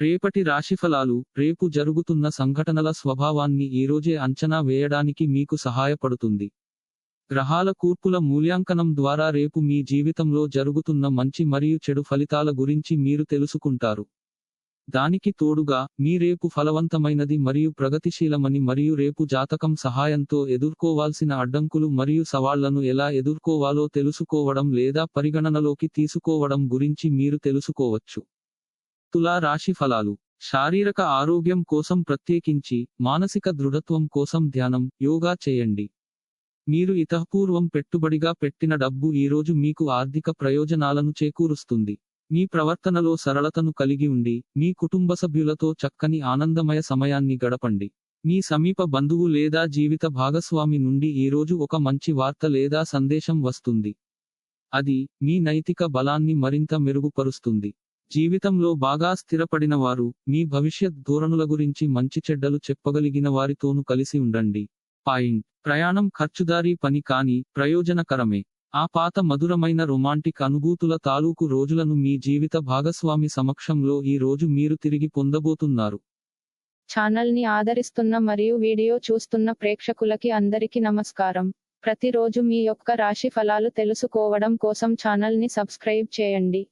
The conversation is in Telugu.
రేపటి రాశిఫలాలు రేపు జరుగుతున్న సంఘటనల స్వభావాన్ని ఈరోజే అంచనా వేయడానికి మీకు సహాయపడుతుంది. గ్రహాల కూర్పుల మూల్యాంకనం ద్వారా రేపు మీ జీవితంలో జరుగుతున్న మంచి మరియు చెడు ఫలితాల గురించి మీరు తెలుసుకుంటారు. దానికి తోడుగా మీ రేపు ఫలవంతమైనది మరియు ప్రగతిశీలమని మరియు రేపు జాతకం సహాయంతో ఎదుర్కోవాల్సిన అడ్డంకులు మరియు సవాళ్ళను ఎలా ఎదుర్కోవాలో తెలుసుకోవడం లేదా పరిగణనలోకి తీసుకోవడం గురించి మీరు తెలుసుకోవచ్చు. తులా రాశి ఫలాలు. శారీరక ఆరోగ్యం కోసం ప్రత్యేకించి మానసిక దృఢత్వం కోసం ధ్యానం యోగా చేయండి. మీరు ఇతపూర్వం పెట్టుబడిగా పెట్టిన డబ్బు ఈరోజు మీకు ఆర్థిక ప్రయోజనాలను చేకూరుస్తుంది. మీ ప్రవర్తనలో సరళతను కలిగి ఉండి మీ కుటుంబ సభ్యులతో చక్కని ఆనందమయ సమయాన్ని గడపండి. మీ సమీప బంధువు లేదా జీవిత భాగస్వామి నుండి ఈరోజు ఒక మంచి వార్త లేదా సందేశం వస్తుంది. అది మీ నైతిక బలాన్ని మరింత మెరుగుపరుస్తుంది. జీవితంలో బాగా స్థిరపడిన వారు మీ భవిష్యత్ ధోరణుల గురించి మంచి చెడ్డలు చెప్పగలిగిన వారితోనూ కలిసి ఉండండి. పాయింట్. ప్రయాణం ఖర్చుదారీ పని కాని ప్రయోజనకరమే. ఆ పాత మధురమైన రొమాంటిక్ అనుభూతుల తాలూకు రోజులను మీ జీవిత భాగస్వామి సమక్షంలో ఈ రోజు మీరు తిరిగి పొందబోతున్నారు. ఛానల్ని ఆదరిస్తున్న మరియు వీడియో చూస్తున్న ప్రేక్షకులకి అందరికీ నమస్కారం. ప్రతిరోజు మీ యొక్క రాశి ఫలాలు తెలుసుకోవడం కోసం ఛానల్ని సబ్స్క్రైబ్ చేయండి.